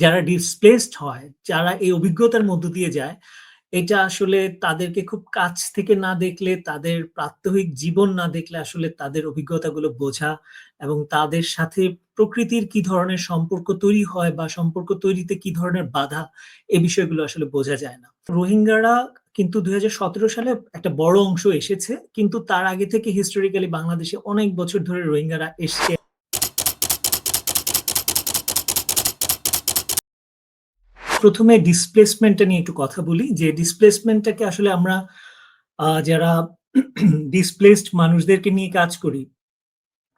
যারা ডিসপ্লেসড হয়, যারা এই অভিজ্ঞতার মধ্য দিয়ে যায়, এটা আসলে তাদেরকে খুব কাছ থেকে না দেখলে, তাদের প্রাত্যহিক জীবন না দেখলে আসলে তাদের অভিজ্ঞতাগুলো বোঝা এবং তাদের সাথে প্রকৃতির কি ধরনের সম্পর্ক তৈরি হয় বা সম্পর্ক তৈরিতে কি ধরনের বাধা, এ বিষয়গুলো আসলে বোঝা যায় না। রোহিঙ্গারা কিন্তু ২০১৭ সালে একটা বড় অংশ এসেছে। কিন্তু তার আগে থেকে হিস্টোরিক্যালি বাংলাদেশে অনেক বছর ধরে রোহিঙ্গারা এসছে। প্রথমে ডিসপ্লেসমেন্টটা নিয়ে একটু কথা বলি যে ডিসপ্লেসমেন্টটাকে আসলে আমরা যারা ডিসপ্লেসড মানুষদেরকে নিয়ে কাজ করি,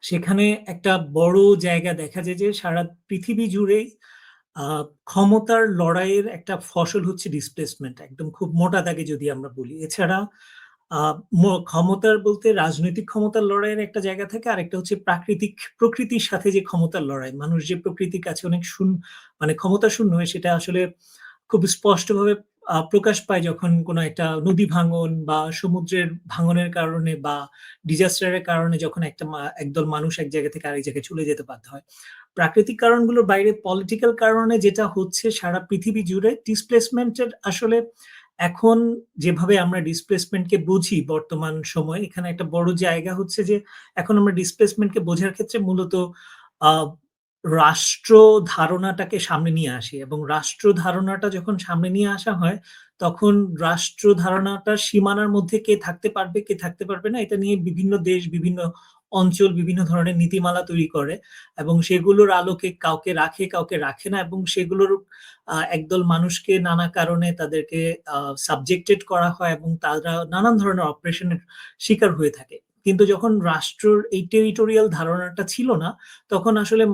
সেখানে একটা বড় জায়গা দেখা যায় যে সারা পৃথিবী জুড়েই ক্ষমতার লড়াইয়ের একটা ফসল হচ্ছে ডিসপ্লেসমেন্ট। একদম খুব মোটা দাগে যদি আমরা বলি। এছাড়া ক্ষমতার বলতে রাজনৈতিক ক্ষমতার লড়াইয়ের একটা জায়গা থাকে। আরেকটা হচ্ছে প্রাকৃতিক, প্রকৃতির সাথে যে ক্ষমতার লড়াই। মানুষ যে প্রকৃতির কাছে অনেক শুন মানে ক্ষমতা শূন্য হয় সেটা আসলে খুব স্পষ্টভাবে প্রকাশ পায় যখন কোন একটা নদী ভাঙ্গন বা সমুদ্রের ভাঙনের কারণে বা ডিজাস্টারের কারণে যখন একটা একদল মানুষ এক জায়গা থেকে আরেক জায়গায় চলে যেতে বাধ্য হয়। প্রাকৃতিক কারণগুলোর বাইরে পলিটিক্যাল কারণে যেটা হচ্ছে সারা পৃথিবী জুড়ে ডিসপ্লেসমেন্টের আসলে এখন যেভাবে আমরা ডিসপ্লেসমেন্টকে বুঝি বর্তমান সময়ে এখানে একটা বড় জায়গা হচ্ছে যে এখন আমরা ডিসপ্লেসমেন্টকে বোঝার ক্ষেত্রে মূলত রাষ্ট্র ধারণাটাকে সামনে নিয়ে আসি এবং রাষ্ট্র ধারণাটা যখন সামনে নিয়ে আসা হয়, তখন রাষ্ট্র ধারণাটার সীমানার মধ্যে কে থাকতে পারবে, কে থাকতে পারবে না এটা নিয়ে বিভিন্ন দেশ, বিভিন্ন অঞ্চল, বিভিন্ন ধরনের নীতিমালা তৈরি করে এবং সেগুলোর আলোকে কাউকে রাখে, কাউকে রাখে না এবং সেগুলোর একদল মানুষকে নানা কারণে তাদেরকে সাবজেক্টেড করা হয় এবং তারা নানান ধরনের অপারেশনের শিকার হয়ে থাকে। কিন্তু যখন রাষ্ট্রর এই টেরিটোরিয়াল ধারণাটা ছিল না, তখন আসলে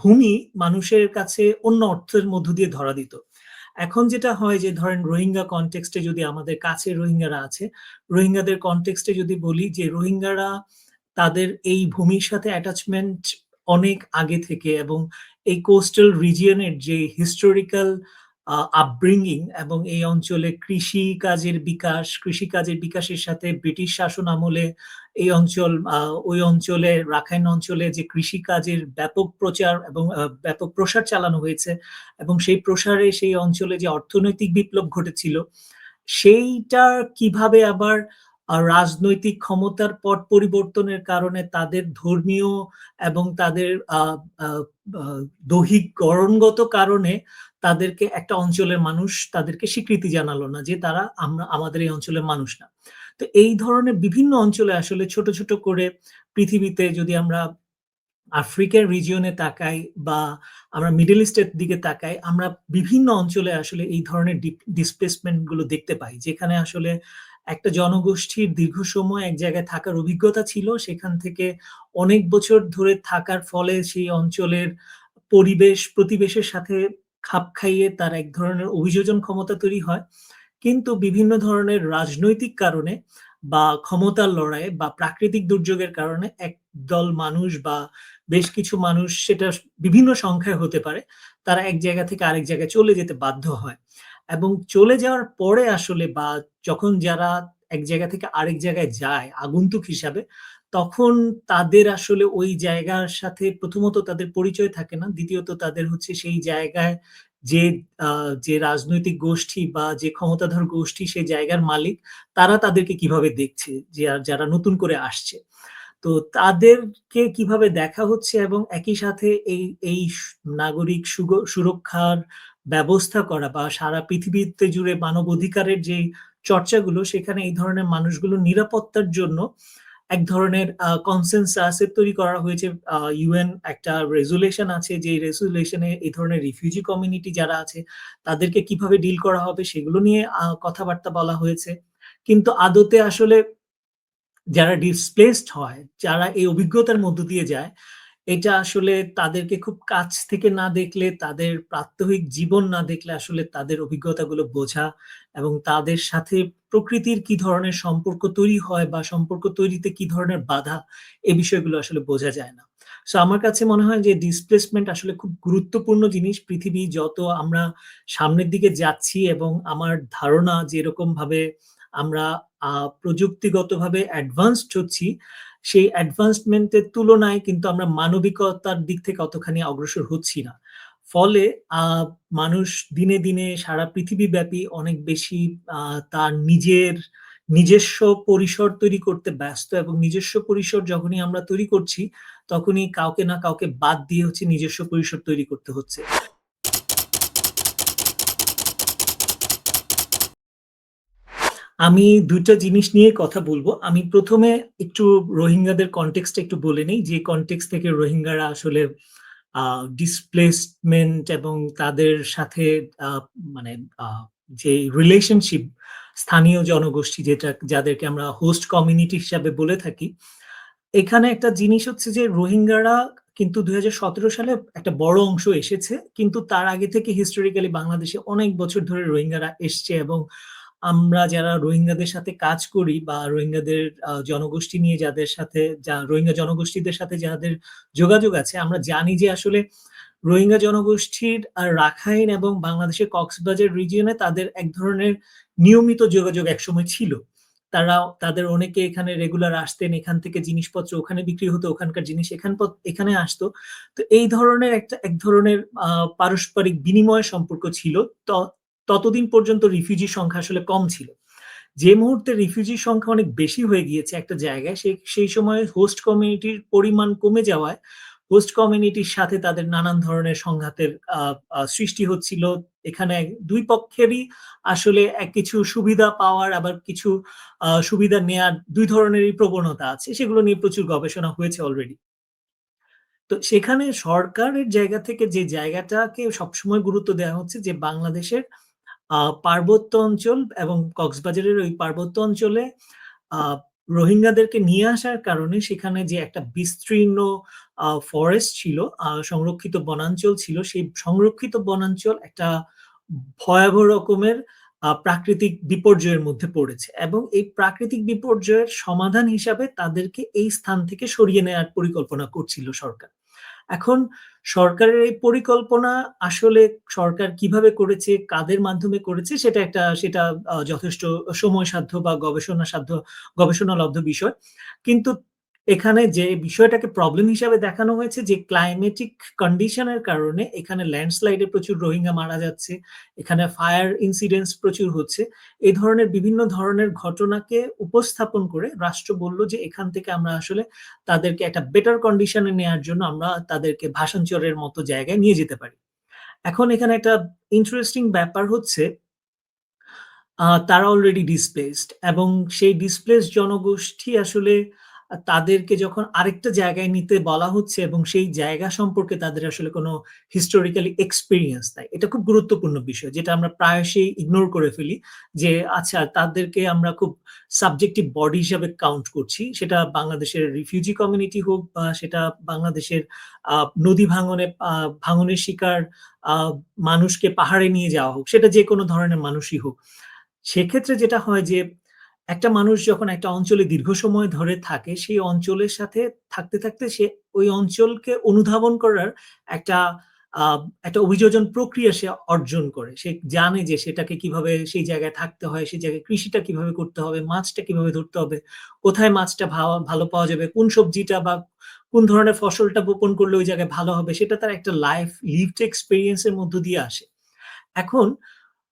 ভূমি মানুষের কাছে অন্য অর্থের মধ্য দিয়ে ধরা দিত। এখন যেটা হয় যে ধরেন রোহিঙ্গা কনটেক্সট যদি আমাদের কাছে রোহিঙ্গারা আছে, রোহিঙ্গাদের কনটেক্সট যদি বলি যে রোহিঙ্গারা তাদের এই ভূমির সাথে অ্যাটাচমেন্ট অনেক আগে থেকে এবং এই কোস্টাল রিজিয়নের যে হিস্টোরিক্যাল আপব্রিঙ্গিং এবং এই অঞ্চলে কৃষি কাজের বিকাশ, কৃষিকাজের বিকাশের সাথে ব্রিটিশ শাসন আমলে এই অঞ্চল ওই অঞ্চলে রাখাইন অঞ্চলে যে কৃষিকাজের ব্যাপক প্রচার এবং ব্যাপক প্রসার চালানো হয়েছে এবং সেই প্রসারে সেই অঞ্চলে যে অর্থনৈতিক বিপ্লব ঘটেছিল, সেইটা কীভাবে আবার আ রাজনৈতিক ক্ষমতার পট পরিবর্তনের কারণে তাদের ধর্মীয় এবং তাদের দৈহিক গড়নগত কারণে তাদেরকে একটা অঞ্চলের মানুষ তাদেরকে স্বীকৃতি জানালো না যে তারা আমরা আমাদের এই অঞ্চলের মানুষ না। তো এই ধরনের বিভিন্ন অঞ্চলে আসলে ছোট, ছোট করে পৃথিবীতে যদি আমরা আফ্রিকার রিজিয়ন তাকাই বা আমরা মিডল ইস্টের দিকে তাকাই, আমরা বিভিন্ন অঞ্চলে আসলে এই ধরনের ডিসপ্লেসমেন্টগুলো দেখতে পাই। যেখানে আসলে একটা জনগোষ্ঠীর দীর্ঘ সময় এক জায়গায় থাকার অভিজ্ঞতা ছিল। সেখান থেকে অনেক বছর ধরে থাকার ফলে সেই অঞ্চলের পরিবেশ, প্রতিবেশের সাথে খাপ খাইয়ে তার এক ধরনের অভিযোজন ক্ষমতা তৈরি হয়। কিন্তু বিভিন্ন ধরনের রাজনৈতিক কারণে বা ক্ষমতার লড়াইয়ে বা প্রাকৃতিক দুর্যোগের কারণে একদল মানুষ বা বেশ কিছু মানুষ সেটা বিভিন্ন সংখ্যায় হতে পারে। তারা এক জায়গা থেকে আরেক জায়গায় চলে যেতে বাধ্য হয়। এবং চলে যাওয়ার পরে আসলে বা যখন যারা এক জায়গা থেকে আরেক জায়গায় যায় আগন্তুক হিসাবে, তখন তাদের আসলে ওই জায়গার সাথে প্রথমত তাদের পরিচয় থাকে না। দ্বিতীয়ত তাদের হচ্ছে সেই জায়গায় যে যে রাজনৈতিক গোষ্ঠী বা যে ক্ষমতাধর গোষ্ঠী সেই জায়গার মালিক, তারা তাদেরকে কীভাবে দেখছে যে যারা নতুন করে আসছে। তো তাদেরকে কীভাবে দেখা হচ্ছে এবং একই সাথে এই এই নাগরিক সুরক্ষার ব্যবস্থা করা বা সারা পৃথিবীতে জুড়ে মানবাধিকারের যেই চর্চাগুলো সেখানে এই ধরনের মানুষগুলো নিরাপত্তার জন্য এক ধরনের আ কনসেনসাস এর তৈরি করা হয়েছে। ইউএন একটা রেজোলিউশন আছে যে রেজুলেশনে এই ধরনের রিফিউজি কমিউনিটি যারা আছে তাদেরকে কীভাবে ডিল করা হবে সেগুলো নিয়ে কথাবার্তা বলা হয়েছে। কিন্তু আদতে আসলে যারা ডিসপ্লেসড হয়, যারা এই অভিজ্ঞতার মধ্য দিয়ে যায়, এটা আসলে তাদেরকে খুব কাছ থেকে না দেখলে, তাদের প্রাত্যহিক জীবন না দেখলে আসলে তাদের অভিজ্ঞতাগুলো বোঝা এবং তাদের সাথে প্রকৃতির কি ধরনের সম্পর্ক তৈরি হয় বা সম্পর্ক তৈরিতে কি ধরনের বাধা, এ বিষয়গুলো আসলে বোঝা যায় না। সো আমার কাছে মনে হয় যে ডিসপ্লেসমেন্ট আসলে খুব গুরুত্বপূর্ণ জিনিস। পৃথিবী যত আমরা সামনের দিকে যাচ্ছি এবং আমার ধারণা যেরকম ভাবে আমরা প্রযুক্তিগতভাবে অ্যাডভান্সড হচ্ছি, সেই অ্যাডভান্সমেন্ট এর তুলনায় কিন্তু আমরা মানবিকতার দিক থেকে অতখানি অগ্রসর হচ্ছি না। ফলে মানুষ দিনে, দিনে সারা পৃথিবীব্যাপী অনেক বেশি তার নিজের নিজস্ব পরিসর তৈরি করতে ব্যস্ত এবং নিজস্ব পরিসর যখনই আমরা তৈরি করছি, তখনই কাউকে না কাউকে বাদ দিয়ে হচ্ছে নিজস্ব পরিসর তৈরি করতে হচ্ছে। আমি ২ টা জিনিস নিয়ে কথা বলব আমি প্রথমে একটু রোহিঙ্গাদের কনটেক্সট একটু বলে নেই। যে কনটেক্সট থেকে রোহিঙ্গারা আসলে ডিসপ্লেসমেন্ট এবং তাদের সাথে মানে যে রিলেশনশিপ স্থানীয় জনগোষ্ঠী যেটা, যাদেরকে আমরা হোস্ট কমিউনিটি হিসাবে বলে থাকি। এখানে একটা জিনিস হচ্ছে যে রোহিঙ্গারা কিন্তু ২০১৭ সালে একটা বড় অংশ এসেছে। কিন্তু তার আগে থেকে হিস্টোরিক্যালি বাংলাদেশে অনেক বছর ধরে রোহিঙ্গারা এসছে এবং আমরা যারা রোহিঙ্গাদের সাথে কাজ করি বা রোহিঙ্গাদের জনগোষ্ঠী নিয়ে যাদের সাথে যা রোহিঙ্গা জনগোষ্ঠীদের সাথে যাদের যোগাযোগ আছে, আমরা জানি যে আসলে রোহিঙ্গা জনগোষ্ঠীর আ রাখাইন এবং বাংলাদেশের কক্সবাজার রিজিয়নে তাদের এক ধরনের নিয়মিত যোগাযোগ একসময় ছিল। তারা তাদের অনেকে এখানে রেগুলার আসতেন। এখান থেকে জিনিসপত্র ওখানে বিক্রি হতো, ওখানকার জিনিস এখান এখানে আসতো। তো এই ধরনের একটা এক ধরনের পারস্পরিক বিনিময় সম্পর্ক ছিল। ততদিন পর্যন্ত রিফিউজি সংখ্যা আসলে কম ছিল। যে মুহূর্তে রিফিউজির সংখ্যা অনেক বেশি হয়ে গিয়েছে একটা জায়গায়, সে সেই সময় হোস্ট কমিউনিটির পরিমাণ কমে যাওয়ায়, হোস্ট কমিউনিটির সাথে তাদের নানান ধরনের সংঘাতের সৃষ্টি হচ্ছিল। এখানে দুই পক্ষেরই আসলে এক কিছু সুবিধা পাওয়ার আবার কিছু সুবিধা নেয়ার দুই ধরনেরই প্রবণতা আছে। সেগুলো নিয়ে প্রচুর গবেষণা হয়েছে অলরেডি। তো সেখানে সরকারের জায়গা থেকে যে জায়গাটাকে সবসময় গুরুত্ব দেওয়া হচ্ছে যে বাংলাদেশের পার্বত্য অঞ্চল এবং কক্সবাজারের ওই পার্বত্য অঞ্চলে রোহিঙ্গাদেরকে নিয়ে আসার কারণে সেখানে যে একটা বিস্তীর্ণ ফরেস্ট ছিল, সংরক্ষিত বনাঞ্চল ছিল, সেই সংরক্ষিত বনাঞ্চল একটা ভয়াবহ রকমের প্রাকৃতিক বিপর্যয়ের মধ্যে পড়েছে এবং এই প্রাকৃতিক বিপর্যয়ের সমাধান হিসাবে তাদেরকে এই স্থান থেকে সরিয়ে নেয়ার পরিকল্পনা করছিল সরকার। এখন সরকারের এই পরিকল্পনা আসলে সরকার কীভাবে করেছে, কাদের মাধ্যমে করেছে সেটা একটা সেটা যথেষ্ট সময় সাধ্য বা গবেষণা গবেষণাসাধ্য গবেষণালব্ধ বিষয়। কিন্তু এখানে যে বিষয়টাকে প্রবলেম হিসাবে দেখানো হয়েছে, যে ক্লাইমেটিক কন্ডিশন এর কারণে এখানে ল্যান্ডস্লাইডে প্রচুর রোহিঙ্গা মারা যাচ্ছে। এখানে ফায়ার ইনসিডেন্টস প্রচুর হচ্ছে। এই ধরনের বিভিন্ন ধরনের ঘটনাকে উপস্থাপন করে রাষ্ট্র বলল যে এখান থেকে আমরা আসলে তাদেরকে একটা বেটার কন্ডিশন এ নেয়ার জন্য আমরা তাদেরকে ভাসানচরের মতো জায়গায় নিয়ে যেতে পারি। এখন এখানে একটা ইন্টারেস্টিং ব্যাপার হচ্ছে তারা অলরেডি ডিসপ্লেসড এবং সেই ডিসপ্লেসড জনগোষ্ঠী আসলে তাদেরকে যখন আরেকটা জায়গায় নিতে বলা হচ্ছে এবং সেই জায়গা সম্পর্কে তাদের আসলে কোনো হিস্টোরিক্যালি এক্সপিরিয়েন্স নাই। এটা খুব গুরুত্বপূর্ণ বিষয় যেটা আমরা প্রায়শই ইগনোর করে ফেলি। যে আচ্ছা তাদেরকে আমরা খুব সাবজেক্টিভ বডি হিসাবে কাউন্ট করছি। সেটা বাংলাদেশের রিফিউজি কমিউনিটি হোক বা সেটা বাংলাদেশের নদী ভাঙনে ভাঙনের শিকার মানুষকে পাহাড়ে নিয়ে যাওয়া হোক, সেটা যেকোনো ধরনের মানুষই হোক। সেক্ষেত্রে যেটা হয় যে একটা মানুষ যখন একটা অঞ্চলে দীর্ঘ সময় ধরে থাকে, সেই অঞ্চলের সাথে থাকতে, থাকতে সে ওই অঞ্চলকে অনুধাবন করার একটা একটা অভিযোজন প্রক্রিয়া সে অর্জন করে। সে জানে যে সেটাকে কীভাবে সেই জায়গায় থাকতে হয়, সেই জায়গায় কৃষিটা কীভাবে করতে হবে, মাছটা কীভাবে ধরতে হবে, কোথায় মাছটা ভালো পাওয়া যাবে, কোন সবজিটা বা কোন ধরনের ফসলটা বপন করলে ওই জায়গায় ভালো হবে, সেটা তার একটা লাইফ লিভড এক্সপেরিয়েন্স এর মধ্য দিয়ে আসে। এখন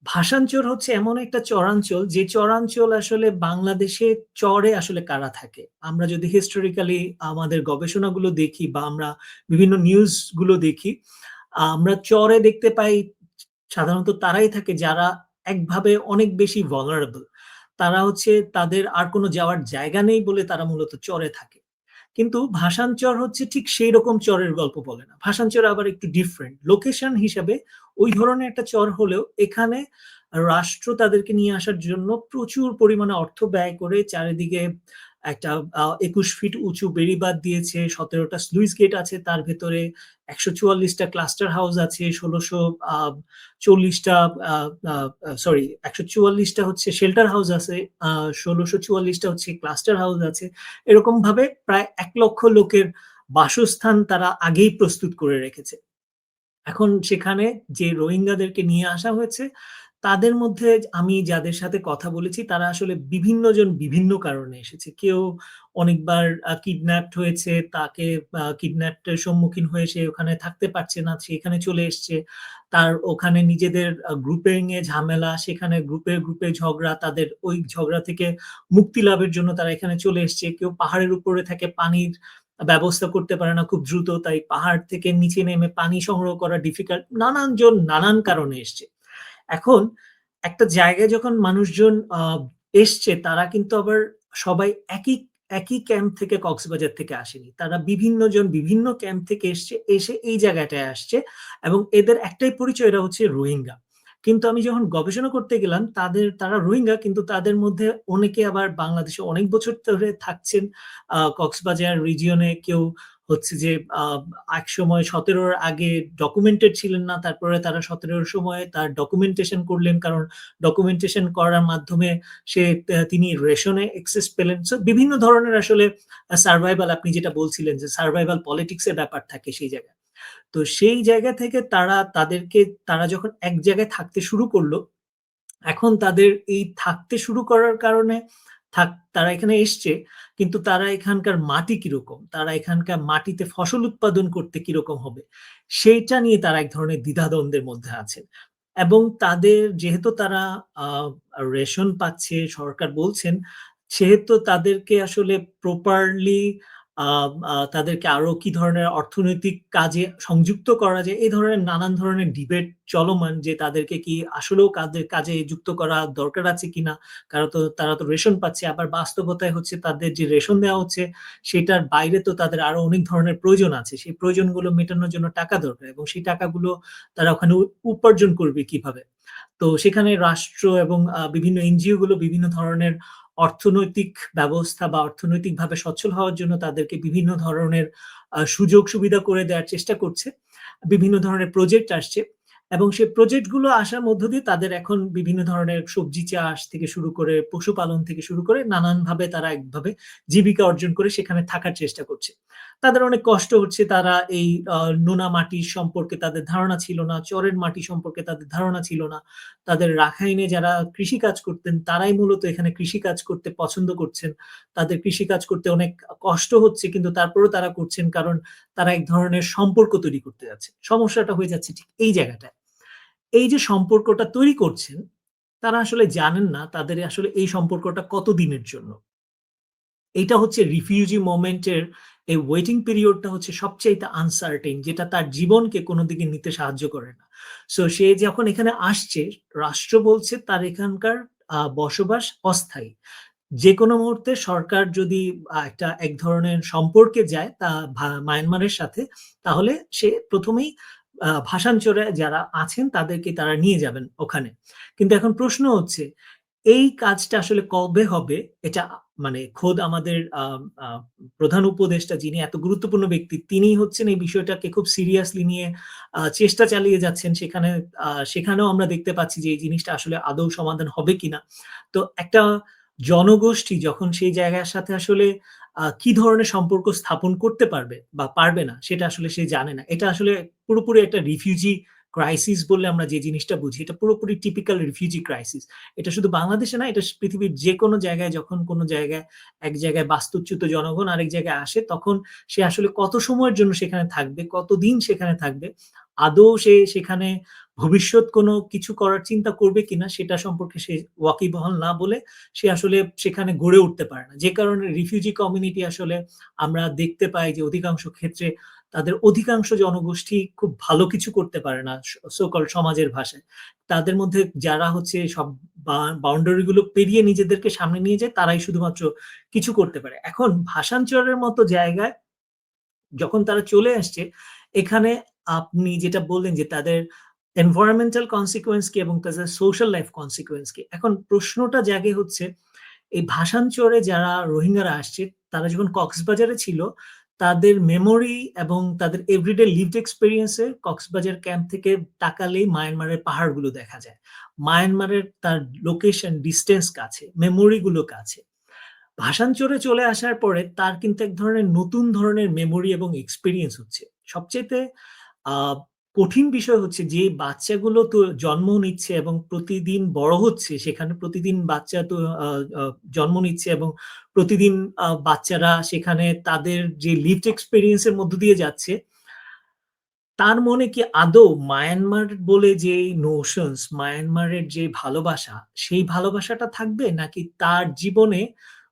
ভাসানচর হচ্ছে এমন একটা চরাঞ্চল যে চরাঞ্চল আসলে বাংলাদেশে চরে আসলে কারা থাকে? আমরা যদি হিস্টোরিক্যালি আমাদের গবেষণাগুলো দেখি বা আমরা বিভিন্ন নিউজগুলো দেখি, আমরা চরে দেখতে পাই সাধারণত তারাই থাকে যারা একভাবে অনেক বেশি ভলারেবল তারা হচ্ছে তাদের আর কোনো যাওয়ার জায়গা নেই বলে তারা মূলত চরে থাকে। কিন্তু ভাষাঞ্চর হচ্ছে ঠিক সেই রকম চরের গল্প বলে না। ভাষাঞ্চর আবার একটু ডিফারেন্ট। লোকেশন হিসাবে ওই ধরনের একটা চর হলেও এখানে রাষ্ট্র তাদেরকে নিয়ে আসার জন্য প্রচুর পরিমাণে অর্থ ব্যয় করে, চারিদিকে একটা ২১ ফিট উঁচু বেড়িবাঁধ দিয়েছে, সতেরোটা স্লুইস গেট আছে তার ভেতরে, একশো চুয়াল্লিশটা ক্লাস্টার হাউস আছে, ১৬০০ আ ৪০ টা আ আ আ সরি একশো চুয়াল্লিশটা হচ্ছে শেল্টার হাউস আছে, আ ১৬৪৪ টা হচ্ছে ক্লাস্টার হাউস আছে। এরকমভাবে প্রায় এক লক্ষ লোকের বাসস্থান তারা আগেই প্রস্তুত করে রেখেছে। এখন সেখানে যে রোহিঙ্গাদেরকে নিয়ে আসা হয়েছে, তাদের মধ্যে আমি যাদের সাথে কথা বলেছি তারা আসলে বিভিন্ন জন বিভিন্ন কারণে এসেছে। কেউ অনেকবার কিডন্যাপড হয়েছে, তাকে এর সম্মুখীন হয়ে সে ওখানে থাকতে পারছে না, সে এখানে চলে এসছে। তার ওখানে নিজেদের গ্রুপিং এ ঝামেলা, সেখানে গ্রুপে, গ্রুপে ঝগড়া, তাদের ওই ঝগড়া থেকে মুক্তি লাভের জন্য তারা এখানে চলে এসছে। কেউ পাহাড়ের উপরে থাকে, পানির ব্যবস্থা করতে পারে না খুব দ্রুত, তাই পাহাড় থেকে নিচে নেমে পানি সংগ্রহ করা ডিফিকাল্ট। নানান জন নানান কারণে এসছে। এখন একটা জায়গায় যখন মানুষজন এসছে তারা কিন্তু আবার সবাই একই একই ক্যাম্প থেকে কক্সবাজার থেকে আসেনি। তারা বিভিন্ন জন বিভিন্ন ক্যাম্প থেকে এসছে, এসে এই জায়গাটায় আসছে এবং এদের একটাই পরিচয় এরা হচ্ছে রোহিঙ্গা। কিন্তু আমি যখন গবেষণা করতে গেলাম তাদের তারা রোহিঙ্গা কিন্তু তাদের মধ্যে অনেকে আবার বাংলাদেশে অনেক বছর ধরে থাকছেন। কক্সবাজার রিজিয়নে কেউ হচ্ছে যে আ একসময় ১৭ র আগে ডকুমেন্টেড ছিলেন না। তারপরে তারা ১৭ র সময়ে তার ডকুমেন্টেশন করলেন। কারণ ডকুমেন্টেশন করার মাধ্যমে সে তিনি রেশনে এক্সেস পেলেন। সো বিভিন্ন ধরনের আসলে সার্ভাইভাল আপনি যেটা বলছিলেন যে সার্ভাইভাল পলিটিক্সের ব্যাপার থাকে সেই জায়গায়। তো সেই জায়গা থেকে তারা তাদেরকে, তারা যখন এক জায়গায় থাকতে শুরু করল, এখন তাদের এই থাকতে শুরু করার কারণে থাক তারা এখানে এসছে, কিন্তু তারা এখানকার মাটি কীরকম? তারা এখানকার মাটিতে ফসল উৎপাদন করতে কীরকম হবে? সেইটা নিয়ে তারা এক ধরনের দ্বিধাদ্বন্দ্বের মধ্যে আছেন। এবং তাদের যেহেতু তারা রেশন পাচ্ছে, সরকার বলছেন, সেহেতু তাদেরকে আসলে প্রপারলি তাদেরকে আরও কি ধরনের অর্থনৈতিক কাজে সংযুক্ত করা যায়, এই ধরনের নানান ধরনের ডিবেট চলমান যে তাদেরকে কি আসলেও কাদের কাজে যুক্ত করা দরকার আছে কিনা? কারণ তো তারা তো রেশন পাচ্ছে। আবার বাস্তবতায় হচ্ছে তাদের যে রেশন দেওয়া হচ্ছে, সেটার বাইরে তো তাদের আরও অনেক ধরনের প্রয়োজন আছে। সেই প্রয়োজনগুলো মেটানোর জন্য টাকা দরকার এবং সেই টাকাগুলো তারা ওখানে উপার্জন করবে কীভাবে? তো সেখানে রাষ্ট্র এবং বিভিন্ন এনজিও গুলো বিভিন্ন ধরনের অর্থনৈতিক ব্যবস্থা বা অর্থনৈতিকভাবে সচ্ছল হওয়ার জন্য তাদেরকে বিভিন্ন ধরনের সুযোগ সুবিধা করে দেওয়ার চেষ্টা করছে। বিভিন্ন ধরনের প্রজেক্ট আসছে এবং সেই প্রজেক্টগুলো আসার মধ্য দিয়ে তাদের এখন বিভিন্ন ধরনের সবজি চাষ থেকে শুরু করে পশুপালন থেকে শুরু করে নানানভাবে তারা একভাবে জীবিকা অর্জন করে সেখানে থাকার চেষ্টা করছে। তাদের অনেক কষ্ট হচ্ছে, তারা এই নোনা মাটি সম্পর্কে তাদের ধারণা ছিল না, চরের মাটি সম্পর্কে তাদের ধারণা ছিল না। তাদের রাখাইনে যারা কৃষিকাজ করতেন তারাই মূলত এখানে কৃষিকাজ করতে পছন্দ করছেন। তাদের কৃষিকাজ করতে অনেক কষ্ট হচ্ছে কিন্তু তারপরেও তারা করছেন কারণ তারা এক ধরনের সম্পর্ক তৈরি করতে যাচ্ছে। সমস্যাটা হয়ে যাচ্ছে ঠিক এই জায়গাটায়। এই যে সম্পর্কটা তৈরি করছেন, তারা আসলে জানেন না তাদের আসলে এই সম্পর্কটা কতদিনের জন্য। এটা হচ্ছে রিফিউজি মোমেন্ট এর এই ওয়েটিং পিরিয়ডটা হচ্ছে সবচাইতে আনসার্টেইন যেটা তার জীবনকে কোন দিকে নিতে সাহায্য করে না। সো সে যখন এখানে আসছে, রাষ্ট্র বলছে তার এখানকার বসবাস অস্থায়ী। যেকোনো মুহূর্তে সরকার যদি একটা এক ধরনের সম্পর্কে যায় তা মায়ানমারের সাথে, তাহলে সে ১ম আ যারা আছেন তাদেরকে তারা নিয়ে যাবেন ওখানে। কিন্তু এখন প্রশ্ন হচ্ছে, এই কাজটা আসলে কবে হবে? এটা মানে খোদ আমাদের প্রধান উপদেষ্টা যিনি এত গুরুত্বপূর্ণ ব্যক্তি, তিনিই হচ্ছেন এই বিষয়টাকে খুব সিরিয়াসলি নিয়ে চেষ্টা চালিয়ে যাচ্ছেন। সেখানে সেখানেও আমরা দেখতে পাচ্ছি যে এই জিনিসটা আসলে আদৌ সমাধান হবে কিনা। তো একটা জনগোষ্ঠী যখন সেই জায়গার সাথে আসলে কি ধরনের সম্পর্ক স্থাপন করতে পারবে বা পারবে না, সেটা আসলে সে জানে না। এটা আসলে পুরোপুরি একটা রিফিউজি ক্রাইসিস বললে আমরা যে জিনিসটা বুঝি, এটা পুরোপুরি টিপিক্যাল রিফিউজি ক্রাইসিস। এটা শুধু বাংলাদেশে না, এটা পৃথিবীর যেকোনো জায়গায় যখন কোন জায়গায় এক জায়গায় বাস্তুচ্যুত জনগণ আরেক জায়গায় আসে, তখন সে আসলে কত সময়ের জন্য সেখানে থাকবে, কতদিন সেখানে থাকবে, আদৌ সে সেখানে ভবিষ্যৎ কোনো কিছু করার চিন্তা করবে কিনা, সেটা সম্পর্কে সে ওয়াকিবহাল না বলে সে আসলে সেখানে গড়ে উঠতে পারে না। যে কারণে রিফিউজি কমিউনিটি আসলে আমরা দেখতে পাই যে অধিকাংশ ক্ষেত্রে তাদের অধিকাংশ জনগোষ্ঠী খুব ভালো কিছু করতে পারে না স সো কল্ড সমাজের ভাষায়। তাদের মধ্যে যারা হচ্ছে সব বাউন্ডারি গুলো পেরিয়ে নিজেদেরকে সামনে নিয়ে যায়, তারাই শুধুমাত্র কিছু করতে পারে। এখন ভাষাঞ্চরের মতো জায়গায় যখন তারা চলে আসছে, এখানে আপনি যেটা বললেন যে তাদের এনভায়রনমেন্টাল কনসিকুয়েন্স কি এবং তাদের সোশ্যাল লাইফ কনসিকুয়েন্স কি? এখন প্রশ্নটা জাগে হচ্ছে, এই ভাসানচরে যারা রোহিঙ্গারা আসছে, তারা যখন কক্সবাজারে ছিল, তাদের মেমোরি এবং তাদের এভরিডে লিভড এক্সপিরিয়েন্সে কক্সবাজার ক্যাম্প থেকে তাকালেই মায়ানমারের পাহাড়গুলো দেখা যায়। মায়ানমারের তার লোকেশন, ডিস্টেন্স কাছে, মেমোরিগুলো কাছে। ভাসানচরে চলে আসার পরে তার কিন্তু এক ধরনের নতুন ধরনের মেমোরি এবং এক্সপিরিয়েন্স হচ্ছে। সবচাইতে আ কঠিন বিষয় হচ্ছে যে বাচ্চাগুলো তো জন্ম নিচ্ছে এবং প্রতিদিন বড় হচ্ছে সেখানে প্রতিদিন বাচ্চা তো জন্ম নিচ্ছে এবং প্রতিদিন বাচ্চারা সেখানে তাদের যে লিভড এক্সপেরিয়েন্স এর মধ্য দিয়ে যাচ্ছে তার মনে কি আদৌ মায়ানমার বলে যে নোশনস, মায়ানমারের যে ভালোবাসা, সেই ভালোবাসাটা থাকবে? নাকি তার জীবনে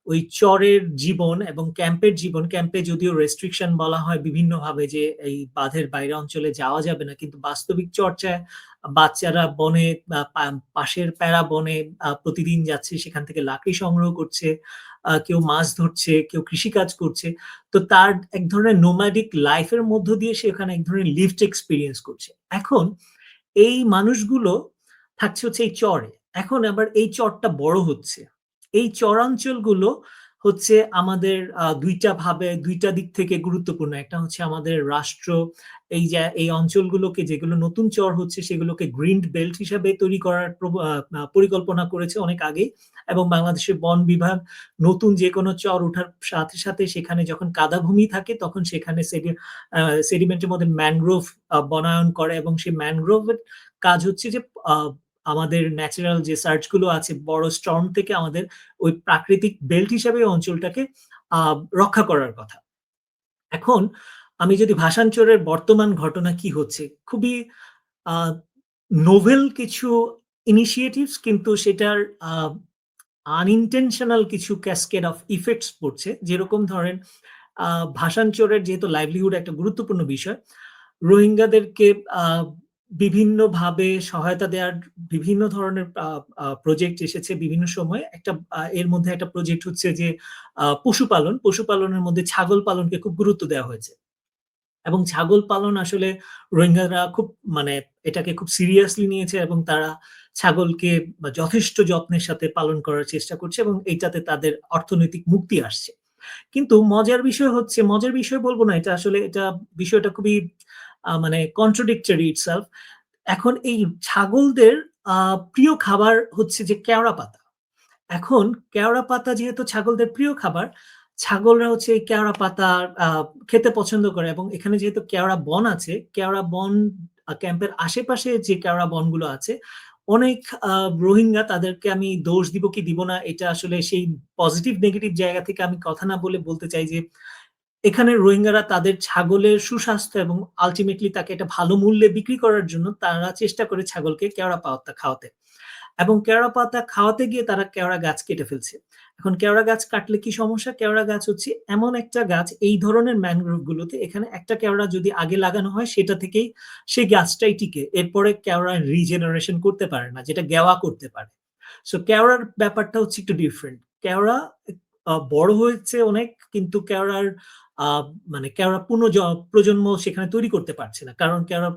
ওই চরের জীবন এবং ক্যাম্পের জীবন, ক্যাম্পে যদিও রেস্ট্রিকশন বলা হয় বিভিন্নভাবে যে এই বাঁধের বাইরে অঞ্চলে যাওয়া যাবে না। কিন্তু বাস্তবিক চর্চায় বাচ্চারা বনে পাশের প্যারা বনে প্রতিদিন যাচ্ছে, সেখান থেকে লাকড়ি সংগ্রহ করছে, কেউ মাছ ধরছে, কেউ কৃষিকাজ করছে। তো তার এক ধরনের নোম্যাডিক লাইফের মধ্য দিয়ে সে ওখানে এক ধরনের লিফট এক্সপিরিয়েন্স করছে। এখন এই মানুষগুলো থাকছে হচ্ছে এই চরে। এখন আবার এই চরটা বড় হচ্ছে। এই চরাঞ্চলগুলো হচ্ছে আমাদের ২ ভাবে ২ টা দিক থেকে গুরুত্বপূর্ণ। একটা হচ্ছে আমাদের রাষ্ট্র এই যে এই অঞ্চলগুলোকে যেগুলো নতুন চর হচ্ছে সেগুলোকে গ্রিনড বেল্ট হিসাবে তৈরি করার পরিকল্পনা করেছে অনেক আগেই এবং বাংলাদেশের বন বিভাগ নতুন যে কোনো চর ওঠার সাথে, সাথে সেখানে যখন কাদাভূমি থাকে তখন সেখানে সেডি সেডিমেন্টের মধ্যে ম্যানগ্রোভ বনায়ন করে এবং সেই ম্যানগ্রোভের কাজ হচ্ছে যে আমাদের ন্যাচারাল যে সার্চগুলো আছে বড় স্টর্ম থেকে আমাদের ওই প্রাকৃতিক বেল্ট হিসাবে অঞ্চলটাকে রক্ষা করার কথা। এখন আমি যদি ভাষাঞ্চরের বর্তমান ঘটনা কি হচ্ছে, খুবই নোভেল কিছু ইনিশিয়েটিভস কিন্তু সেটার আনইনটেনশনাল কিছু ক্যাসকেড অফ ইফেক্টস পড়ছে। যেরকম ধরেন ভাষাঞ্চরের যেহেতু লাইভলিহুড একটা গুরুত্বপূর্ণ বিষয়, রোহিঙ্গাদেরকে বিভিন্নভাবে সহায়তা দেওয়ার বিভিন্ন ধরনের প্রজেক্ট এসেছে বিভিন্ন সময়ে। একটা এর মধ্যে একটা প্রজেক্ট হচ্ছে যে পশুপালন। পশুপালনের মধ্যে ছাগল পালনকে খুব গুরুত্ব দেওয়া হয়েছে। এবং ছাগল পালন আসলে রোহিঙ্গারা খুব মানে এটাকে খুব সিরিয়াসলি নিয়েছে এবং তারা ছাগলকে যথেষ্ট যত্নের সাথে পালন করার চেষ্টা করছে এবং এইটাতে তাদের অর্থনৈতিক মুক্তি আসছে। কিন্তু মজার বিষয় হচ্ছে, মজার বিষয় বলব না এটা আসলে এটা বিষয়টা খুবই মানে কন্ট্রাডিক্টরি ইটসেলফ। এখন এই ছাগলদের প্রিয় খাবার হচ্ছে যে কেওড়া পাতা। এখন কেওড়া পাতা যেহেতু ছাগলদের প্রিয় খাবার, ছাগলরা হচ্ছে এই কেওড়া পাতা খেতে পছন্দ করে এবং এখানে যেহেতু কেওড়া বন আছে, কেওড়া বন ক্যাম্পের আশেপাশে যে কেওড়া বনগুলো আছে, অনেক রোহিঙ্গা তাদেরকে আমি দোষ দিব কি দিব না এটা আসলে সেই পজিটিভ নেগেটিভ জায়গা থেকে আমি কথা না বলে বলতে চাই যে, এখানে রোহিঙ্গারা তাদের ছাগলের সুস্বাস্থ্য এবং আলটিমেটলি তাকে একটা ভালো মূল্যে বিক্রি করার জন্য তারা চেষ্টা করে ছাগলকে কেওড়া পাতা খাওয়াতে। এবং কেওড়া পাতা খাওয়াতে গিয়ে তারা কেওড়া গাছ কেটে ফেলছে। এখন কেওড়া গাছ কাটলে কি সমস্যা? কেওড়া গাছ হচ্ছে এমন একটা গাছ এই ধরনের ম্যানগ্রোভ গুলোতে এখানে একটা কেওড়া যদি আগে লাগানো হয় সেটা থেকেই সেই গাছটাই টিকে। এরপরে কেওড়া রিজেনারেশন করতে পারে না, যেটা গেওয়া করতে পারে। সো কেওড়ার ব্যাপারটা হচ্ছে একটু ডিফারেন্ট। কেওড়া বড় হয়েছে অনেক কিন্তু কেওড়ার মানে কেওড়া পুনঃ প্রজন্ম সেখানে তৈরি করতে পারছে না। কারণ কেওড়া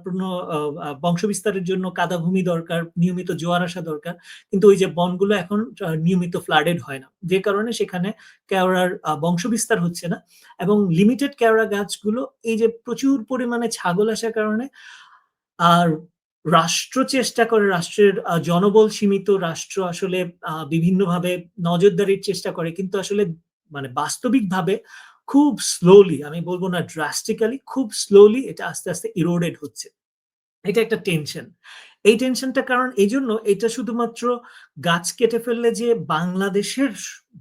আ বংশবিস্তারের জন্য কাদাভূমি দরকার, নিয়মিত জোয়ার আসা দরকার। কিন্তু ওই যে বনগুলো এখন নিয়মিত ফ্লাডেড হয় না। যে কারণে সেখানে কেওড়ার বংশবিস্তার হচ্ছে না এবং লিমিটেড কেওড়া গাছগুলো এই যে প্রচুর পরিমাণে ছাগল আসার কারণে আর রাষ্ট্র চেষ্টা করে রাষ্ট্রের জনবল সীমিত রাষ্ট্র আসলে বিভিন্নভাবে নজরদারির চেষ্টা করে। কিন্তু আসলে মানে বাস্তবিকভাবে খুব স্লোলি আমি বলব না ড্রাস্টিক্যালি খুব স্লোলি এটা আস্তে, আস্তে ইরোডেড হচ্ছে। এটা একটা টেনশন। এই টেনশনটা কারণ এই জন্য এটা শুধুমাত্র গাছ কেটে ফেললে যে বাংলাদেশের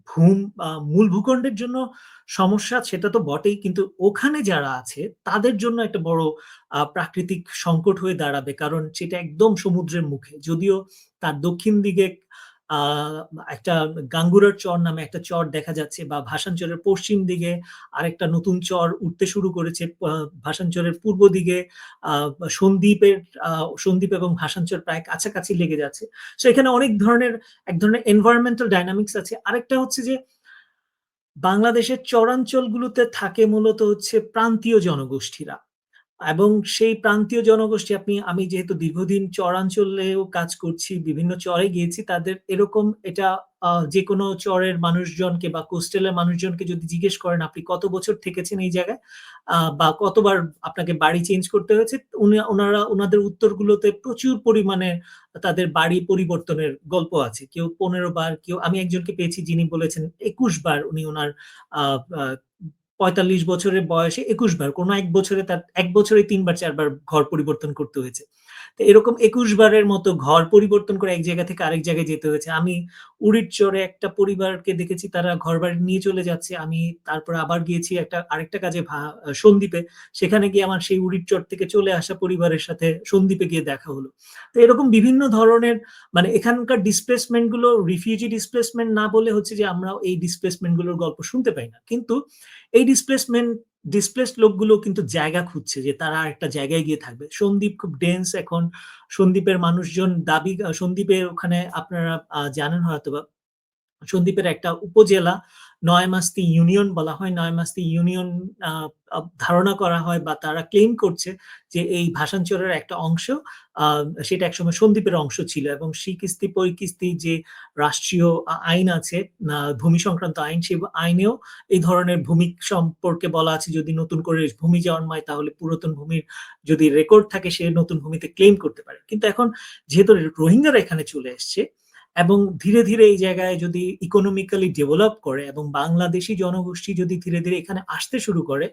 ভূম মূল ভূখণ্ডের জন্য সমস্যা সেটা তো বটেই। কিন্তু ওখানে যারা আছে তাদের জন্য একটা বড় প্রাকৃতিক সংকট হয়ে দাঁড়াবে। কারণ সেটা একদম সমুদ্রের মুখে। যদিও তার দক্ষিণ দিকে একটা গাঙ্গুরার চর নামে একটা চর দেখা যাচ্ছে বা ভাষাঞ্চলের পশ্চিম দিকে আরেকটা নতুন চর উঠতে শুরু করেছে। ভাষাঞ্চলের পূর্ব দিকে সন্দ্বীপের সন্দ্বীপ এবং ভাষাঞ্চল প্রায় কাছাকাছি লেগে যাচ্ছে। সো এখানে অনেক ধরনের, এক ধরনের এনভায়রনমেন্টাল ডায়নামিক্স আছে। আরেকটা হচ্ছে যে, বাংলাদেশের চরাঞ্চলগুলোতে থাকে মূলত হচ্ছে প্রান্তীয় জনগোষ্ঠীরা। এবং সেই প্রান্তীয় জনগোষ্ঠী আপনি আমি যেহেতু দীর্ঘদিন চরাঞ্চলেও কাজ করছি, বিভিন্ন চরে গিয়েছি তাদের এরকম এটা আ যেকোনো চরের মানুষজনকে বা কোস্টেলের মানুষজনকে যদি জিজ্ঞেস করেন আপনি কত বছর থেকেছেন এই জায়গায়? বা কতবার আপনাকে বাড়ি চেঞ্জ করতে হয়েছে? উনি উনারা উনাদের উত্তরগুলোতে প্রচুর পরিমাণে তাদের বাড়ি পরিবর্তনের গল্প আছে। কেউ ১৫ বার, কেউ আমি একজনকে পেয়েছি যিনি বলেছেন ২১ বার উনি উনার ৪৫ বছরের বয়সে ২১ বার, কোনো এক বছরে তার এক বছরে তিনবার চারবার ঘর পরিবর্তন করতে হয়েছে। এরকম ২১ বারের মতো ঘর পরিবর্তন করে এক জায়গা থেকে আরেক জায়গায় যেতে হয়েছে। আমি উরিটচরে একটা পরিবারকে দেখেছি, তারা ঘর বাড়ি নিয়ে চলে যাচ্ছে। আমি তারপর আবার গিয়েছি একটা, আরেকটা কাজে সন্দ্বীপে। সেখানে গিয়ে আমার সেই উরিটচর থেকে চলে আসা পরিবারের সাথে সন্দ্বীপে গিয়ে দেখা হলো। তো এরকম বিভিন্ন ধরনের মানে এখানকার ডিসপ্লেসমেন্টগুলো রিফিউজি ডিসপ্লেসমেন্ট না বলে হচ্ছে যে আমরা এই ডিসপ্লেসমেন্টগুলোর গল্প শুনতে পাই না। কিন্তু এই ডিসপ্লেসমেন্ট ডিসপ্লেসড লোকগুলো কিন্তু জায়গা খুঁজছে যে তারা একটা জায়গায় গিয়ে থাকবে। সন্দীপ খুব ডেন্স এখন। সন্দীপের মানুষজন দাবি, সন্দীপের ওখানে আপনারা জানেন হয়তো বা সন্দীপের একটা উপজেলা নয়ামাস্তি ইউনিয়ন বলা হয়। নয়ামাস্তি ইউনিয়ন আ আ ধারণা করা হয় বা তারা ক্লেইম করছে যে এই ভাসানচরের একটা অংশ সেটা একসময় সন্দ্বীপের অংশ ছিল এবং স্বীকিস্তি পরিকিস্তি যে রাষ্ট্রীয় আইন আছে ভূমি সংক্রান্ত আইন, সেই আইনেও এই ধরনের ভূমি সম্পর্কে বলা আছে যদি নতুন করে ভূমি জন্মায় তাহলে পুরাতন ভূমির যদি রেকর্ড থাকে সে নতুন ভূমিতে ক্লেইম করতে পারে। কিন্তু এখন যেহেতু রোহিঙ্গারা এখানে চলে এসছে এবং ধীরে, ধীরে এই জায়গায় যদি ইকোনমিক্যালি ডেভেলপ করে এবং বাংলাদেশি জনগোষ্ঠী যদি ধীরে, ধীরে এখানে আসতে শুরু করে,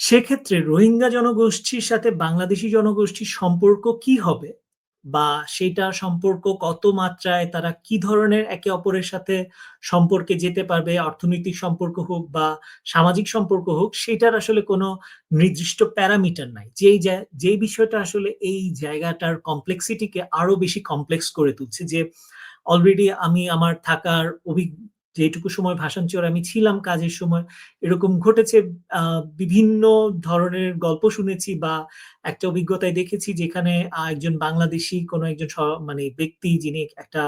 সেক্ষেত্রে রোহিঙ্গা জনগোষ্ঠীর সাথে বাংলাদেশি জনগোষ্ঠীর সম্পর্ক কি হবে? বা সেইটা সম্পর্ক কত মাত্রায় তারা কি ধরনের একে অপরের সাথে সম্পর্কে যেতে পারবে, অর্থনৈতিক সম্পর্ক হোক বা সামাজিক সম্পর্ক হোক, সেটার আসলে কোনো নির্দিষ্ট প্যারামিটার নাই। যেই যে যেই বিষয়টা আসলে এই জায়গাটার কমপ্লেক্সিটিকে আরও বেশি কমপ্লেক্স করে তুলছে যে অলরেডি আমি আমার থাকার যেটুকু সময় ভাসানচরে আমি ছিলাম কাজের সময়, এরকম ঘটেছে বিভিন্ন ধরনের গল্প শুনেছি বা একটা অভিজ্ঞতায় দেখেছি যেখানে একজন বাংলাদেশি কোনো একজন মানে ব্যক্তি যিনি একটা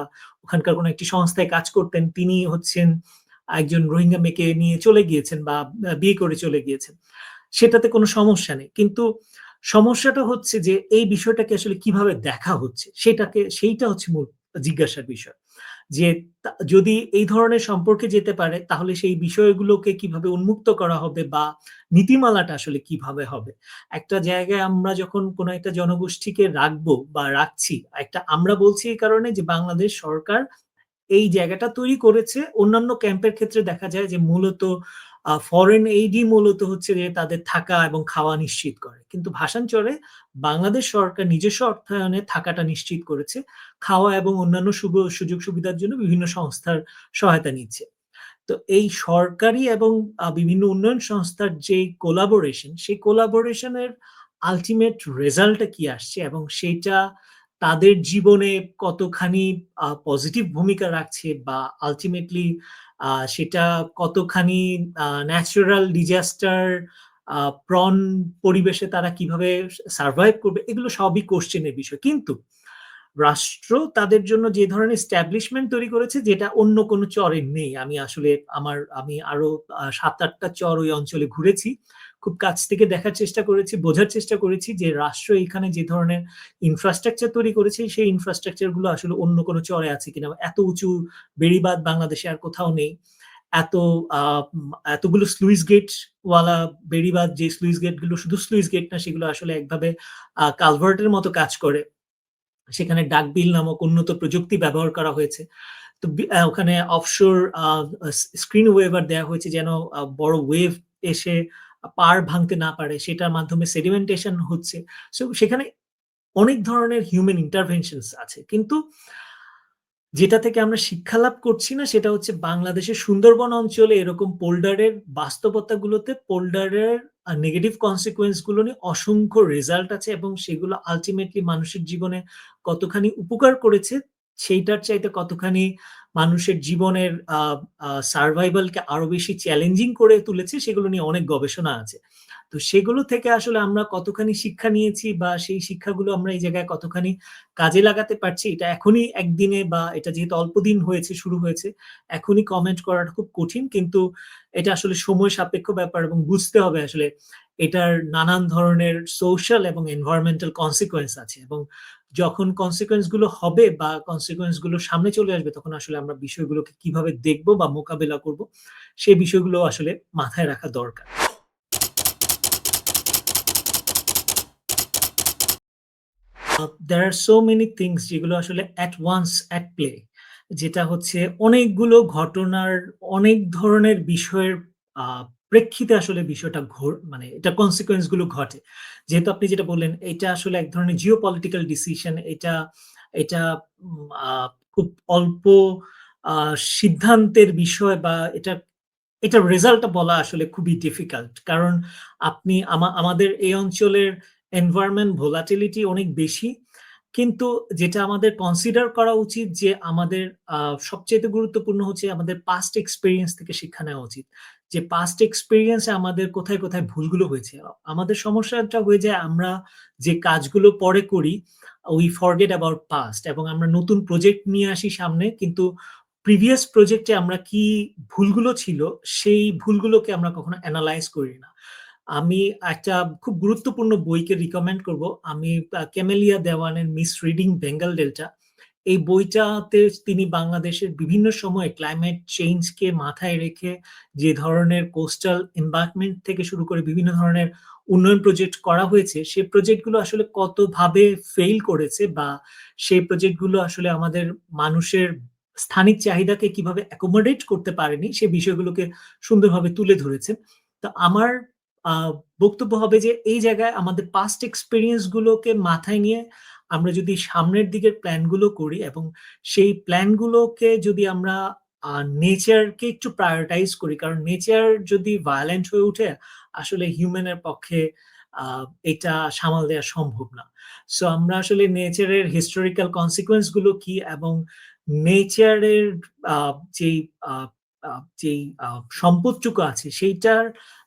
ওখানকার কোনো একটি সংস্থায় কাজ করতেন, তিনি হচ্ছেন একজন রোহিঙ্গা মেয়েকে নিয়ে চলে গিয়েছেন বা বিয়ে করে চলে গিয়েছেন। সেটাতে কোনো সমস্যা নেই। কিন্তু সমস্যাটা হচ্ছে যে এই বিষয়টাকে আসলে কীভাবে দেখা হচ্ছে? সেটাকে সেইটা হচ্ছে মূল জিজ্ঞাসার বিষয়। যে যদি এই ধরনের সম্পর্কে যেতে পারে তাহলে সেই বিষয়গুলোকে কীভাবে উন্মুক্ত করা হবে বা নীতিমালাটা আসলে কীভাবে হবে? একটা জায়গায় আমরা যখন কোনো একটা জনগোষ্ঠীকে রাখব বা রাখছি, একটা আমরা বলছি এই কারণে যে বাংলাদেশ সরকার এই জায়গাটা তৈরি করেছে। অন্যান্য ক্যাম্পের ক্ষেত্রে দেখা যায় যে মূলত ফরেন এইডই মূলত হচ্ছে যে তাদের থাকা এবং খাওয়া নিশ্চিত করে। কিন্তু ভাসানচরে বাংলাদেশ সরকার নিজস্ব অর্থায়নে থাকাটা নিশ্চিত করেছে। খাওয়া এবং অন্যান্য সুযোগ সুবিধার জন্য বিভিন্ন সংস্থার সহায়তা নিচ্ছে। তো এই সরকারি এবং বিভিন্ন উন্নয়ন সংস্থার যে কোলাবোরেশন, সেই কোলাবোরেশন আলটিমেট আল্টিমেট রেজাল্ট কি আসছে এবং সেটা তাদের জীবনে কতখানি পজিটিভ ভূমিকা রাখছে বা আল্টিমেটলি সেটা কতখানি ন্যাচুরাল ডিজাস্টার প্রন পরিবেশে তারা কীভাবে সার্ভাইভ করবে, এগুলো সবই কোশ্চেনের বিষয়। কিন্তু রাষ্ট্র তাদের জন্য যে ধরনের স্ট্যাবলিশমেন্ট তৈরি করেছে যেটা অন্য কোনো চরে নেই। আমি আসলে আমার আমি আরও সাত আটটা চর ওই অঞ্চলে ঘুরেছি। খুব কাছ থেকে দেখার চেষ্টা করেছি, বোঝার চেষ্টা করেছি যে রাষ্ট্র এখানে যে ধরনের ইনফ্রাস্ট্রাকচার তৈরি করেছে সেই ইনফ্রাস্ট্রাকচারগুলো আসলে অন্য কোনো চরে আছে কিনা। এত উঁচু বেড়িবাঁধ বাংলাদেশে আর কোথাও নেই। এত এতগুলো স্লুইস গেট ওয়ালা বেড়িবাঁধ যে স্লুইস গেটগুলো শুধু স্লুইস গেট না সেগুলো আসলে একভাবে আ কালভার্ট মতো কাজ করে। সেখানে ডাকবিল নামক উন্নত প্রযুক্তি ব্যবহার করা হয়েছে। তো ওখানে অফশোর স্ক্রিন ওয়েভার দেয়া হয়েছে যেন বড় ওয়েভ এসে পাড় ভাঙতে না পারে। সেটার মাধ্যমে সেডিমেন্টেশন হচ্ছে। সো সেখানে অনেক ধরনের হিউমেন ইন্টারভেনশনস আছে। কিন্তু যেটা থেকে আমরা শিক্ষা লাভ করছি না সেটা হচ্ছে বাংলাদেশের সুন্দরবন অঞ্চলে এরকম পোল্ডারের বাস্তবতাগুলোতে পোল্ডারের নেগেটিভ কনসিকুয়েন্সগুলো নিয়ে অসংখ্য রেজাল্ট আছে এবং সেগুলো আলটিমেটলি মানুষের জীবনে কতখানি উপকার করেছে, সেইটার চাইতে কতখানি মানুষের জীবনের আ আ সারভাইভাল আরও বেশি চ্যালেঞ্জিং করে তুলেছে সেগুলো নিয়ে অনেক গবেষণা আছে। তো সেগুলো থেকে আসলে আমরা কতখানি শিক্ষা নিয়েছি বা সেই শিক্ষাগুলো আমরা এই জায়গায় কতখানি কাজে লাগাতে পারছি এটা এখনই একদিনে বা এটা যেহেতু অল্প দিন হয়েছে, শুরু হয়েছে, এখনই কমেন্ট করাটা খুব কঠিন। কিন্তু এটা আসলে সময় সাপেক্ষ ব্যাপার এবং বুঝতে হবে আসলে এটার নানান ধরনের সোশ্যাল এবং এনভায়রনমেন্টাল কনসিকুয়েন্স আছে এবং যখন কনসিকুয়েন্সগুলো হবে বা কনসিকুয়েন্সগুলো সামনে চলে আসবে তখন আসলে আমরা বিষয়গুলোকে কীভাবে দেখব বা মোকাবেলা করব, সেই বিষয়গুলো আসলে মাথায় রাখা দরকার। আ there are so many things যেগুলো আসলে at once at play যেটা হচ্ছে অনেকগুলো ঘটনার অনেক ধরনের বিষয়ের প্রেক্ষিতে আসলে বিষয়টা ঘো মানে এটা consequence গুলো ঘটে। যেহেতু আপনি যেটা বললেন, এটা আসলে এক ধরনের geopolitical ডিসিশন এটা এটা খুব অল্প সিদ্ধান্তের বিষয় বা এটা এটার রেজাল্টটা বলা আসলে খুবই ডিফিকাল্ট। কারণ আপনি আমা আমাদের এই অঞ্চলের environment ভোলাটিলিটি অনেক বেশি। কিন্তু যেটা আমাদের কনসিডার করা উচিত যে আমাদের আ সবচাইতে গুরুত্বপূর্ণ হচ্ছে আমাদের পাস্ট এক্সপিরিয়েন্স থেকে শিক্ষা নেওয়া উচিত। যে পাস্ট এক্সপিরিয়েন্সে আমাদের কোথায়, কোথায় ভুলগুলো হয়েছে। আমাদের সমস্যাটা হয়ে যায় আমরা যে কাজগুলো পরে করি, we ফরগেট অ্যাবাউট পাস্ট এবং আমরা নতুন প্রজেক্ট নিয়ে আসি সামনে কিন্তু প্রিভিয়াস প্রজেক্টে আমরা কি ভুলগুলো ছিল, সেই ভুলগুলোকে আমরা কখনো এনালাইজ করি না। আমি একটা খুব গুরুত্বপূর্ণ বইকে রিকমেন্ড করব। আমি ক্যামেলিয়া দেওয়ানের মিস রিডিং বেঙ্গল ডেল্টা' এই বইটাতে তিনি বাংলাদেশের বিভিন্ন সময়ে ক্লাইমেট চেঞ্জকে মাথায় রেখে যে ধরনের কোস্টাল এম্বাঙ্কমেন্ট থেকে শুরু করে বিভিন্ন ধরনের উন্নয়ন প্রজেক্ট করা হয়েছে, সে প্রজেক্টগুলো আসলে কতভাবে ফেইল করেছে বা সেই প্রজেক্টগুলো আসলে আমাদের মানুষের স্থানিক চাহিদাকে কীভাবে অ্যাকোমোডেট করতে পারেনি, সে বিষয়গুলোকে সুন্দরভাবে তুলে ধরেছেন। তো আমার বক্তব্য হবে যে এই জায়গায় আমাদের পাস্ট এক্সপেরিয়েন্স গুলোকে মাথায় নিয়ে আমরা যদি সামনের দিকের প্ল্যানগুলো করি এবং সেই প্ল্যান গুলোকে যদি আমরা নেচারকে একটু প্রায়োরিটাইজ করি। কারণ নেচার যদি ভায়োলেন্ট হয়ে উঠে, আসলে হিউম্যানের পক্ষে এটা সামাল দেওয়া সম্ভব না। সো আমরা আসলে নেচারের হিস্টোরিক্যাল কনসিকুয়েন্সগুলো কি এবং নেচারের যেই যেই সম্পদটুকু আছে সেইটার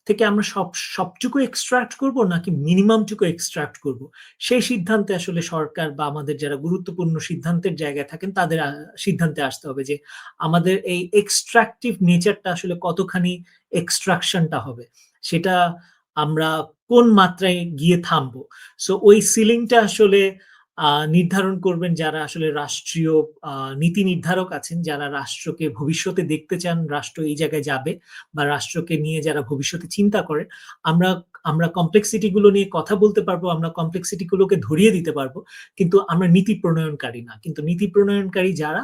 থেকে আমরা সব, সবটুকু এক্সট্রাক্ট করব নাকি মিনিমাম টুকু এক্সট্রাক্ট করব। সেই সিদ্ধান্তে আসলে সরকার বা আমাদের যারা গুরুত্বপূর্ণ সিদ্ধান্তের জায়গায় থাকেন, তাদের সিদ্ধান্তে আসতে হবে যে আমাদের এই এক্সট্রাকটিভ নেচারটা আসলে কতখানি এক্সট্রাকশনটা হবে। সেটা আমরা কোন মাত্রায় গিয়ে থামবো। সো ওই সিলিংটা আসলে নির্ধারণ করবেন যারা আসলে রাষ্ট্রীয় নীতি নির্ধারক আছেন, যারা রাষ্ট্রকে ভবিষ্যতে দেখতে চান, রাষ্ট্র এই জায়গায় যাবে বা রাষ্ট্রকে নিয়ে যারা ভবিষ্যতে চিন্তা করে। আমরা আমরা কমপ্লেক্সিটি গুলো নিয়ে কথা বলতে পারব, আমরা কমপ্লেক্সিটি গুলোকে ধরিয়ে দিতে পারব। কিন্তু আমরা নীতি প্রণয়নকারী না। কিন্তু নীতি প্রণয়নকারী যারা,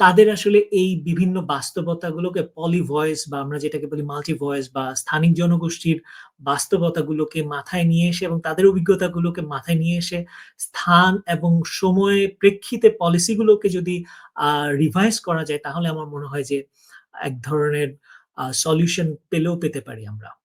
তাদের আসলে এই বিভিন্ন বাস্তবতাগুলোকে পলি ভয়েস বা আমরা যেটাকে বলি মাল্টি ভয়েস বা স্থানিক জনগোষ্ঠীর বাস্তবতাগুলোকে মাথায় নিয়ে এসে এবং তাদের অভিজ্ঞতাগুলোকে মাথায় নিয়ে এসে স্থান এবং সময় প্রেক্ষিতে পলিসি গুলোকে যদি রিভাইজ করা যায় তাহলে আমার মনে হয় যে এক ধরনের সলিউশন পেলেও পেতে পারি আমরা।